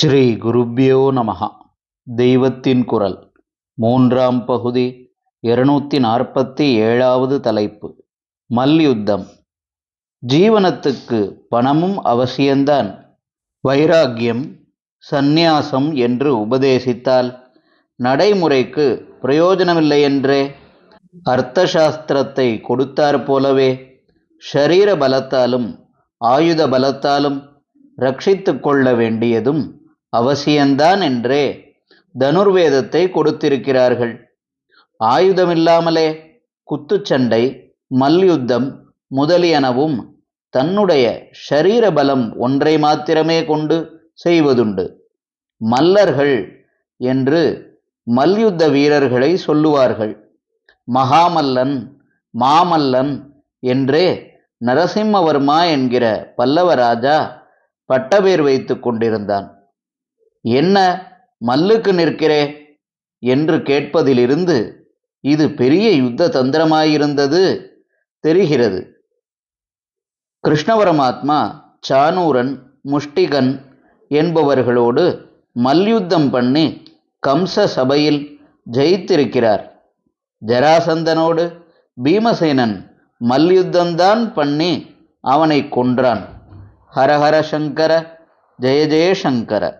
ஸ்ரீ குருப்யோ நமகா தெய்வத்தின் குரல். மூன்றாம் பகுதி இருநூத்தி நாற்பத்தி ஏழாவது தலைப்பு. மல்யுத்தம். ஜீவனத்துக்கு பணமும் அவசியந்தான் வைராக்கியம் சந்நியாசம் என்று உபதேசித்தால் நடைமுறைக்கு பிரயோஜனமில்லையென்றே. அர்த்த சாஸ்திரத்தை கொடுத்தாற் போலவே ஷரீர பலத்தாலும் ஆயுத பலத்தாலும் ரட்சித்து கொள்ள வேண்டியதும் அவசியந்தான் என்றே தனுர்வேதத்தை கொடுத்திருக்கிறார்கள். ஆயுதமில்லாமலே குத்துச்சண்டை மல்யுத்தம் முதலியனவும் தன்னுடைய ஷரீர பலம் ஒன்றை மாத்திரமே கொண்டு செய்வதுண்டு. மல்லர்கள் என்று மல்யுத்த வீரர்களை சொல்லுவார்கள். மகாமல்லன் மாமல்லன் என்றே நரசிம்மவர்மா என்கிற பல்லவ ராஜா பட்டபேர் வைத்து கொண்டிருந்தான். என்ன மல்லுக்கு நிற்கிறே? என்று கேட்பதிலிருந்து இது பெரிய யுத்த தந்திரமாயிருந்தது. தெரிகிறது. கிருஷ்ணவரமாத்மா சானூரன் முஷ்டிகன் என்பவர்களோடு மல்யுத்தம் பண்ணி கம்ச சபையில் ஜெயித்திருக்கிறார். ஜராசந்தனோடு பீமசேனன் மல்யுத்தம்தான் பண்ணி அவனை கொன்றான். ஹரஹர சங்கர ஜெய ஜெயசங்கர